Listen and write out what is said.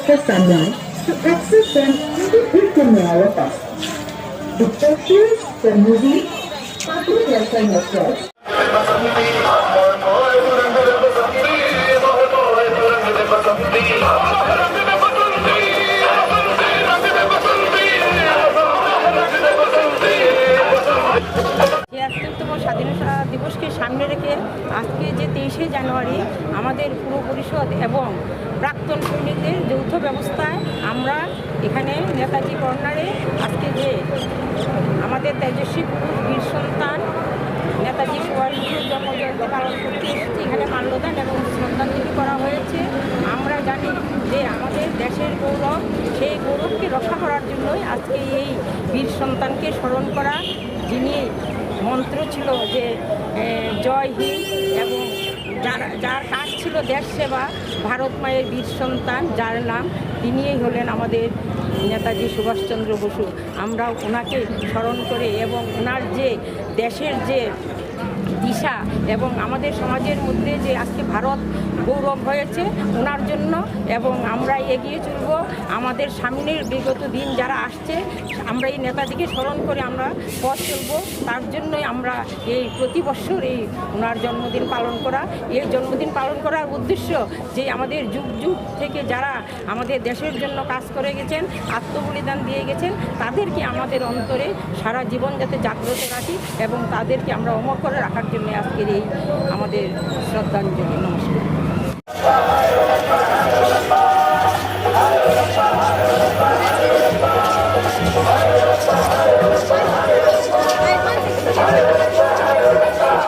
for sunlight to access them into the all of us. The pictures, the movie, public welfare networks, দিবসকে সামনে রেখে আজকে যে তেইশে জানুয়ারি আমাদের পুরো পরিষদ এবং প্রাক্তন সৈনিকদের যৌথ ব্যবস্থায় আমরা এখানে নেতাজি কর্নারে আজকে যে আমাদের তেজস্বী পুরুষ বীর সন্তান নেতাজি সুভাষচন্দ্র জন্মজয়ন্তী পালন করতে এসেছি। এখানে মাল্যদান এবং সন্তান শ্রদ্ধাঞ্জলি করা হয়েছে। আমরা জানি যে আমাদের দেশের গৌরব, সেই গৌরবকে রক্ষা করার জন্যই আজকে এই বীর সন্তানকে স্মরণ করা, যিনি মন্ত্র ছিল যে জয় হিন্দ এবং যার যার কাজ ছিল দেশ সেবা, ভারত মায়ের বীর সন্তান, যার নাম তিনিই হলেন আমাদের নেতাজি সুভাষচন্দ্র বসু। আমরা ওনাকে স্মরণ করে এবং ওনার যে দেশের যে দিশা এবং আমাদের সমাজের মধ্যে যে আজকে ভারত গৌরব হয়েছে, ওনার জন্য এবং আমরা এগিয়ে চলব। আমাদের সামনের বিগত দিন যারা আসছে, আমরা এই নেতাজিকে স্মরণ করে আমরা পথ চলব। তার জন্যই আমরা এই প্রতি বছর এই ওনার জন্মদিন পালন করা। এই জন্মদিন পালন করার উদ্দেশ্য যে আমাদের যুগ যুগ থেকে যারা আমাদের দেশের জন্য কাজ করে গেছেন, আত্মবলিদান দিয়ে গেছেন, তাদেরকে আমাদের অন্তরে সারা জীবন যাতে জাগ্রত রাখি এবং তাদেরকে আমরা অমর করে রাখার জন্য আজকের এই আমাদের শ্রদ্ধাঞ্জলি নমস্কার